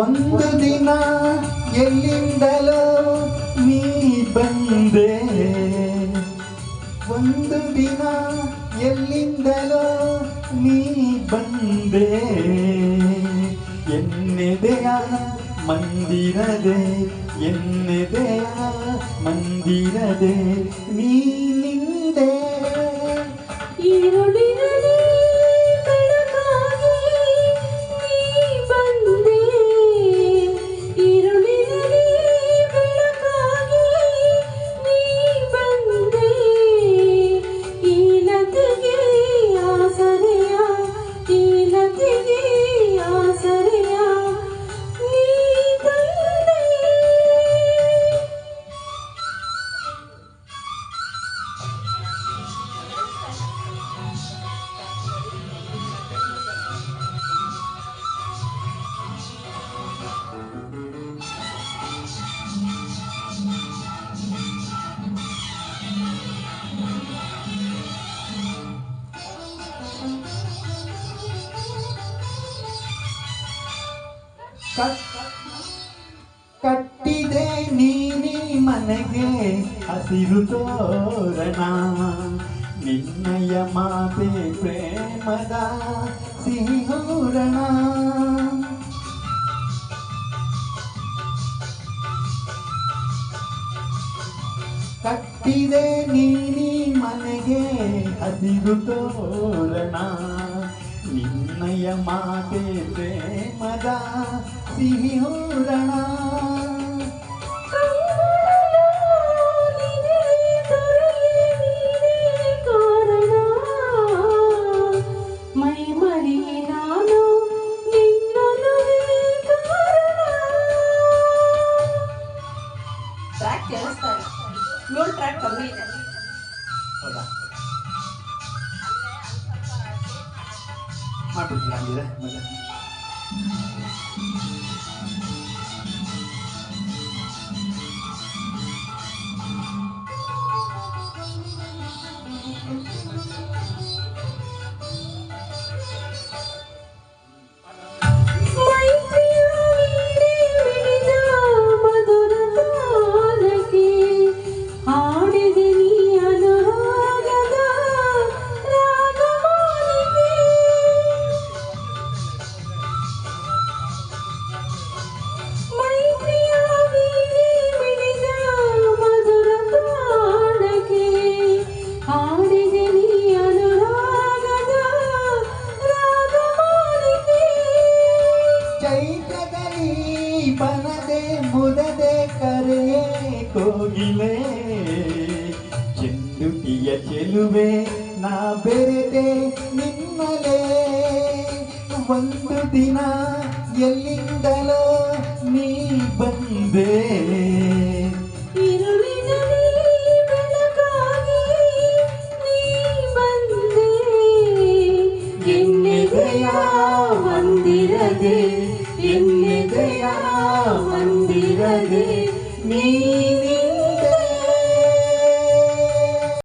ಒಂದು ದಿನ ಎಲ್ಲಿಂದಲೋ ನೀ ಬಂದೆ? ಒಂದು ದಿನ ಎಲ್ಲಿಂದಲೋ ನೀ ಬಂದೆ? ಎನ್ನೆದೆಯ ಮಂದಿರದೆ ಎನ್ನೆದೆಯ ಮಂದಿರದೆ, ನೀ ನಿಂದೆ? ಕಟ್ಟಿದೆ ನೀನಿ ಮನೆಗೆ ಹಸಿರು ತೋರಣ. ನಿನ್ನಯ ಮಾತೆ ಪ್ರೇಮದ ಸಿಂಹೂರಣ. ಕಟ್ಟಿದೆ ನೀನಿ ಮನೆಗೆ ಹಸಿರು ತೋರಣ. ನಿನ್ನಯ ಮಾತೆ ಪ್ರೇಮದ ಸಿಹಿಹೂರಣ ಮೈ ಮರಿ ನಾನು ನಿನ್ನೊಲವೇ ಕಾರಣ ಟ್ರ್ಯಾಕ್ ಕೇಳಿಸ್ತಾ ಇಲ್ಲ ಏಳು ಟ್ರ್ಯಾಕ್ ಕಮ್ಮಿ ಇದೆ ಹೌದಾ ಮಾಡ್ಬಿಡ್ತೀರಾ ಹಂಗಿದ್ರೆ ಮತ್ತೆ ಕೋಗಿಲೆ ಚೆಂಡುಟಿಯ ಚೆಲುವೆ ನಾ ಬೆರೆತೆ ನಿನ್ನಲೇ. ಒಂದು ದಿನ ಎಲ್ಲಿಂದಲೋ ನೀ ಬಂದೆ. ಬಂದಿರದೆ ಎನ್ನೆದೆಯ